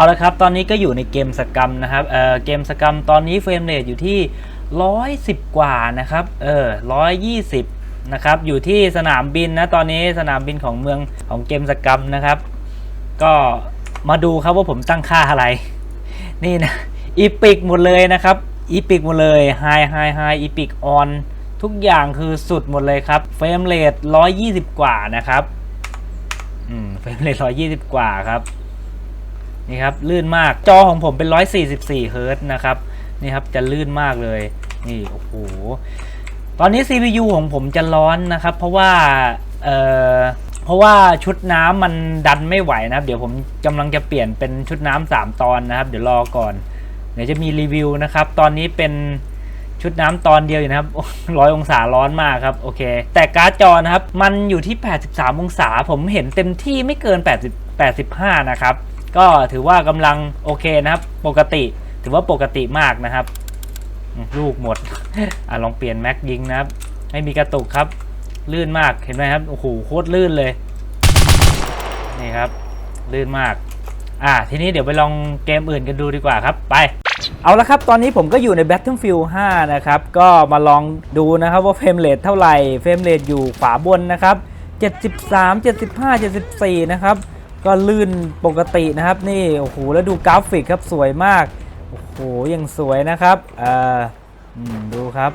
เอาละครับ ตอนนี้ก็อยู่ในเกมสกรรมนะครับเออเกมสกรรมตอนนี้เฟรมเรทอยู่ที่ 110 กว่านะครับ เออ 120 นะครับ อยู่ที่สนามบินนะ ตอนนี้สนามบินของเมืองของเกมสกรรมนะครับ ก็มาดูครับว่าผมตั้งค่าอะไร นี่นะ อีพิกหมดเลยนะครับ อีพิกหมดเลยไฮไฮไฮอีพิกออนทุกอย่างคือสุดหมดเลยครับ เฟรมเรท120 กว่านะครับ อืม เฟรมเรท120 กว่าครับ นี่ครับลื่นมากจอของผมเป็น 144 เฮิร์ตนะครับนี่ครับจะลื่นมากเลยนี่โอ้โหตอนนี้ CPU ของผมจะร้อนนะครับ เพราะว่าเอ่อเพราะว่าชุดน้ำมันดันไม่ไหวนะครับ เดี๋ยวผมกำลังจะเปลี่ยนเป็นชุดน้ำสามตอนนะครับ เดี๋ยวรอก่อน เดี๋ยวจะมีรีวิวนะครับ ตอนนี้เป็นชุดน้ำตอนเดียวอยู่นะครับร้อยองศาร้อนมากครับ โอเค แต่การ์ดจอนะครับ มันอยู่ที่ 83 องศา ผมเห็นเต็มที่ไม่เกิน 80 85 นะครับ ก็ถือว่ากำลังโอเคนะครับ ปกติถือว่าปกติมากนะครับ ลูกหมดอะลองเปลี่ยนแม็กยิงนะครับ ไม่มีกระตุกครับ ลื่นมากเห็นไหมครับโอ้โหโคตรลื่นเลยนี่ครับ ลื่นมากอะทีนี้เดี๋ยวไปลองเกมอื่นกันดูดีกว่าครับไปเอาละครับตอนนี้ผมก็อยู่ใน Battlefield 5 นะครับ ก็มาลองดูนะครับว่าเฟรมเรทเท่าไหร่ เฟรมเรทอยู่ขวาบนนะครับ 73 75 74 นะครับ ก็ลื่นปกตินะครับ นี่โอ้โหแล้วดูกราฟิกครับสวยมากโอ้โหยังสวยนะครับเอ่อดูครับ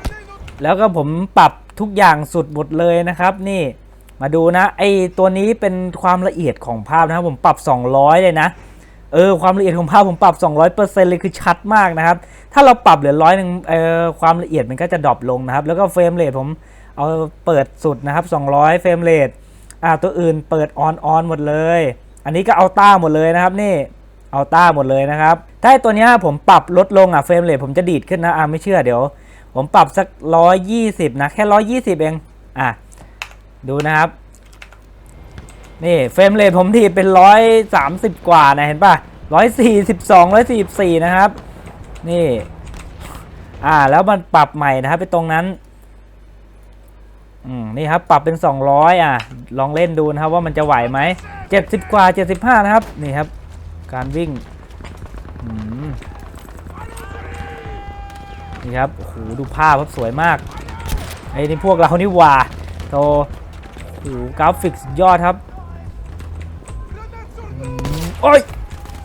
แล้วก็ผมปรับทุกอย่างสุดหมดเลยนะครับ นี่มาดูนะไอตัวนี้เป็นความละเอียดของภาพนะครับผมปรับ 200 เลยนะเออความละเอียดของภาพผมปรับ 200%เลยคือชัดมากนะครับ ถ้าเราปรับเหลือร้อยหนึ่งเออความละเอียดมันก็จะดรอปลงนะครับ แล้วก็เฟรมเรทผมเอาเปิดสุดนะครับ 200 เฟรมเรทอ่าตัวอื่นเปิดออนออนหมดเลย อันนี้ก็เอาต้าหมดเลยนะครับนี่เอาต้าหมดเลยนะครับ ถ้าตัวนี้ผมปรับลดลงอะเฟรมเรทผมจะดีดขึ้นนะอ่าไม่เชื่อเดี๋ยว ผมปรับสัก 120 นะ แค่ 120 เองอะดูนะครับ นี่เฟรมเรทผมที่เป็น 130 กว่านะเห็นป่ะ 142 144 นะครับ นี่อ่าแล้วมันปรับใหม่นะครับไปตรงนั้น อืมนี่ครับปรับเป็น 200 อะ ลองเล่นดูนะครับว่ามันจะไหวไหม70 กว่า 75 นะครับ นี่ครับ การวิ่งนี่ครับโอ้โหดูภาพครับสวยมากไอ้นี่พวกเรานี่ว่าโตโอ้โหกราฟิกสุดยอดครับโอ้ย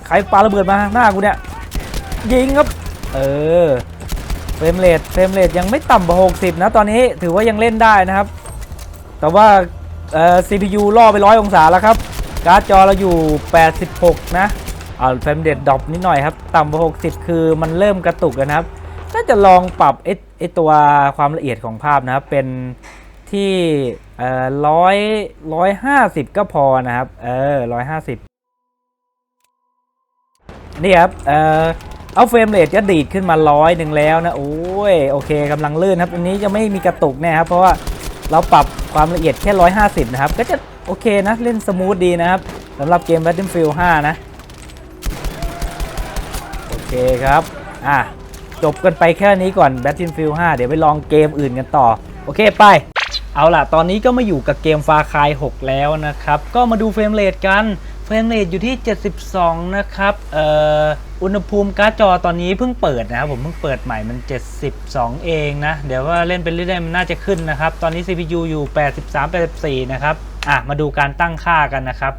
ใครปาระเบิดมาหน้ากูเนี่ยยิงครับ เออ เฟรมเรทเฟรมเรทยังไม่ต่ำกว่า60 นะตอนนี้ถือว่ายังเล่นได้นะครับ แต่ว่าเอ่อ CPU ล่อไปร้อยองศาแล้วครับ การ์ดจอเราอยู่ 86 นะเอาเฟรมเรทดรอปนิดหน่อยครับ ต่ำกว่า60 คือมันเริ่มกระตุกนะครับ น่าจะลองปรับไอ้ไอ้ตัวความละเอียดของภาพนะครับ เป็นที่เอ่อร้อยร้อยห้าสิบก็พอนะครับ เออร้อยห้าสิบนี่ครับ เอ่อ เอาเฟรมเรทจะดีดขึ้นมาร้อยหนึ่งแล้วนะโอ้ยโอเคกำลังลื่นครับอันนี้จะไม่มีกระตุกแน่ครับเพราะว่าเราปรับความละเอียดแค่ร้อยห้าสิบนะครับ ก็จะโอเคนะเล่นสมูทดีนะครับสำหรับเกม Battlefield 5 นะ โอเคครับ อะ จบกันไปแค่นี้ก่อน Battlefield 5 เดี๋ยวไปลองเกมอื่นกันต่อ โอเคไป เอาล่ะ ตอนนี้ก็มาอยู่กับเกม Far Cry 6แล้วนะครับ ก็มาดูเฟรมเรทกัน เฟรมเรทอยู่ที่ 72 นะครับอ,อุณหภูมิการ์ดจอตอนนี้เพิ่งเปิดนะครับผมเพิ่งเปิดใหม่มัน 72 เองนะ เดี๋ยวว่าเล่นไปเรื่อยๆมันน่าจะขึ้นนะครับ ตอนนี้ CPU อยู่ 83 84 นะครับ อะ มาดูการตั้งค่ากันนะครับ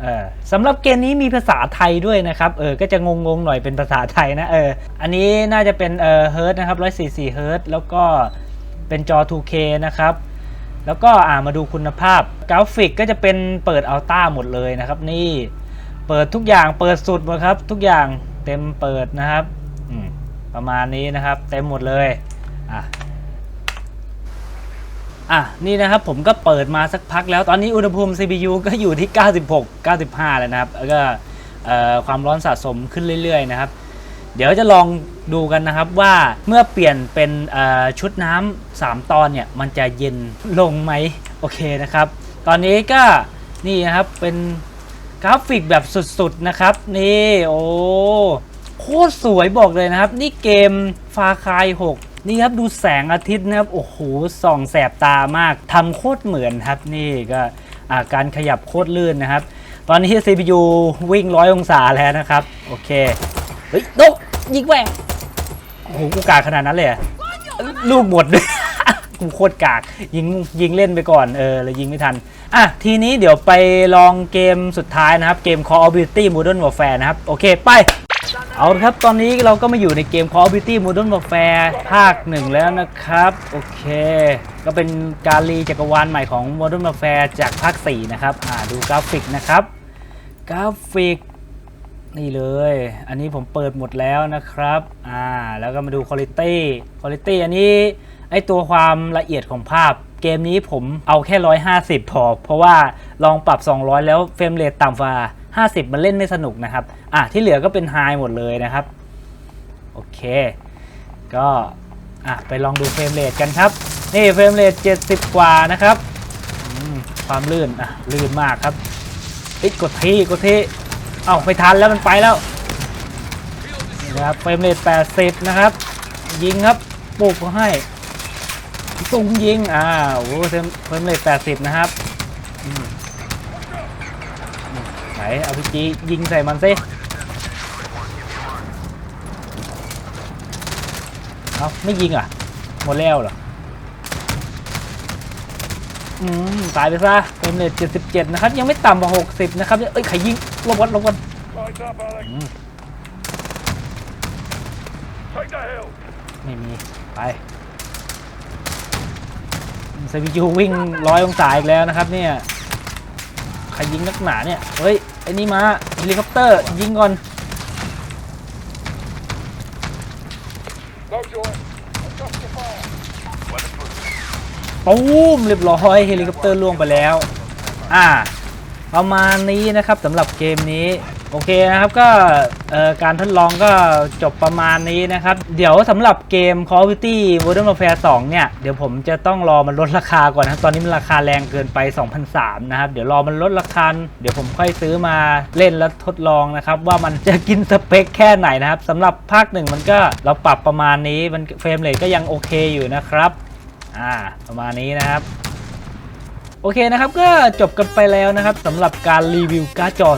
เออสำหรับเกมนี้มีภาษาไทยด้วยนะครับ เออ ก็จะงงๆหน่อยเป็นภาษาไทยนะ เออ อันนี้น่าจะเป็นเออเฮิร์ตนะครับ 144เฮิร์ตแล้วก็เป็นจอ 2K นะครับ แล้วก็อ่ามาดูคุณภาพกราฟิกก็จะเป็นเปิดอัลต้าหมดเลยนะครับ นี่เปิดทุกอย่างเปิดสุดหมดครับ ทุกอย่างเต็มเปิดนะครับประมาณนี้นะครับ เต็มหมดเลยอะอะนี่นะครับผมก็เปิดมาสักพักแล้วตอนนี้อุณหภูมิ CPU ก็อยู่ที่ 96 95 แล้วนะครับ แล้วก็ความร้อนสะสมขึ้นเรื่อยๆนะครับ เดี๋ยวจะลอง ดูกันนะครับว่าเมื่อเปลี่ยนเป็นชุดน้ำ3ตอนเนี่ยมันจะเย็นลงไหมโอเคนะครับ ตอนนี้ก็นี่นะครับเป็นกราฟิกแบบสุดๆนะครับนี่โอ้โคตรสวยบอกเลยนะครับ นี่เกมฟาคาย6นี่ครับดูแสงอาทิตย์นะครับโอ้โหส่องแสบตามากทำโคตรเหมือนครับ นี่ก็าการขยับโคตรลื่นนะครับ ตอนนี้ CPU วิ่งร้อยองศาแล้วนะครับ โอเค เฮ้ยโดกยิงแหวง โอ้โหกูกากขนาดนั้นเลยเหรอลูกหมดด้วยกูโคตรกากยิงยิงเล่นไปก่อนเออเลยยิงไม่ทัน อะ ทีนี้เดี๋ยวไปลองเกมสุดท้ายนะครับ เกม Call of Duty Modern Warfare นะครับ โอเค ไป เอาละครับ ตอนนี้เราก็มาอยู่ในเกม Call of Duty Modern Warfare ภาคหนึ่งแล้วนะครับ โอเค ก็เป็นการรีจักรวาลใหม่ของ Modern Warfare จากภาค 4 นะครับ อ่าดูกราฟิกนะครับ กราฟิก นี่เลย อันนี้ผมเปิดหมดแล้วนะครับ อ่า แล้วก็มาดูคุณ i t y คุณ i t y อันนี้ไอตัวความละเอียดของภาพ เกมนี้ผมเอาแค่ 150 พอ เพราะว่าลองปรับ 200 แล้วเฟรมเรทต่ำกว่า50 มันเล่นไม่สนุกนะครับ อะที่เหลือก็เป็นไฮหมดเลยนะครับ โอเค ก็อะไปลองดูเฟรมเรทกันครับ นี่เฟรมเรท70 กว่านะครับ ความลื่น อะ ลื่นมากครับอ้กดทีกดที เอ้าไม่ทันแล้วมันไปแล้วนะครับเฟรมเรท80 นะครับ ยิงครับปลุกก็ให้ตุ้งยิงอ่าโอ้โหเฟรมเฟรมเรท80 นะครับไหนเอาพีจียิงใส่มันซิเอาไม่ยิงอะ หมดแล้วเหรออืมตายไปซะเฟรมเรท77 นะครับ ยังไม่ต่ำกว่า60 นะครับเอ้ยใครยิง ลงกันลงกัน Lights up, Alex. Mm. Take the hill. ไม่มี ไปซวิจูวิ่งร้อยองศาอีกแล้วนะครับเนี่ยใครยิงนักหนาเนี่ย เฮ้ย ไอ้นี่มาเฮลิคอปเตอร์ ยิงก่อน No joy. Adjust your fire. Weapon proof. ตูมเรียบร้อยเฮลิคอปเตอร์ล่วงไปแล้ว อ่า ประมาณนี้นะครับสำหรับเกมนี้โอเคนะครับก็การทดลองก็จบประมาณนี้นะครับ เดี๋ยวสำหรับเกม Call of Duty Modern Warfare 2 เนี่ย เดี๋ยวผมจะต้องรอมันลดราคาก่อนนะครับ ตอนนี้มันราคาแรงเกินไป 2,003นะครับ เดี๋ยวรอมันลดราคา เดี๋ยวผมค่อยซื้อมาเล่นแล้วทดลองนะครับ ว่ามันจะกินสเปคแค่ไหนนะครับสำหรับภาคหนึ่งมันก็เราปรับประมาณนี้มันเฟรมเรทก็ยังโอเคอยู่นะครับอ่าประมาณนี้นะครับ โอเคนะครับก็จบกันไปแล้วนะครับสำหรับการรีวิวการ์ดจอ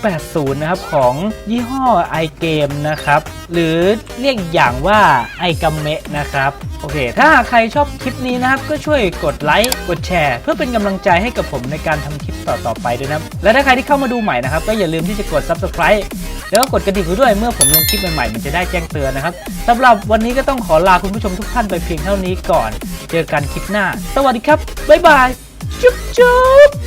3080 นะครับ ของยี่ห้อ iGame นะครับ หรือเรียกอย่างว่า i g a m e นะครับ โอเค ถ้าหากใครชอบคลิปนี้นะครับ ก็ช่วยกดไลค์กดแชร์ เพื่อเป็นกำลังใจให้กับผมในการทำคลิปต่อๆไปด้วยนะครับ และถ้าใครที่เข้ามาดูใหม่นะครับ ก็อย่าลืมที่จะกด Subscribe แล้วก็กดกระดิ่งด้วยเมื่อผมลงคลิปใหม่ๆมันจะได้แจ้งเตือนนะครับสำหรับวันนี้ก็ต้องขอลาคุณผู้ชมทุกท่านไปเพียงเท่านี้ก่อน เจอกันคลิปหน้า สวัสดีครับบ๊ายบาย Chup chup!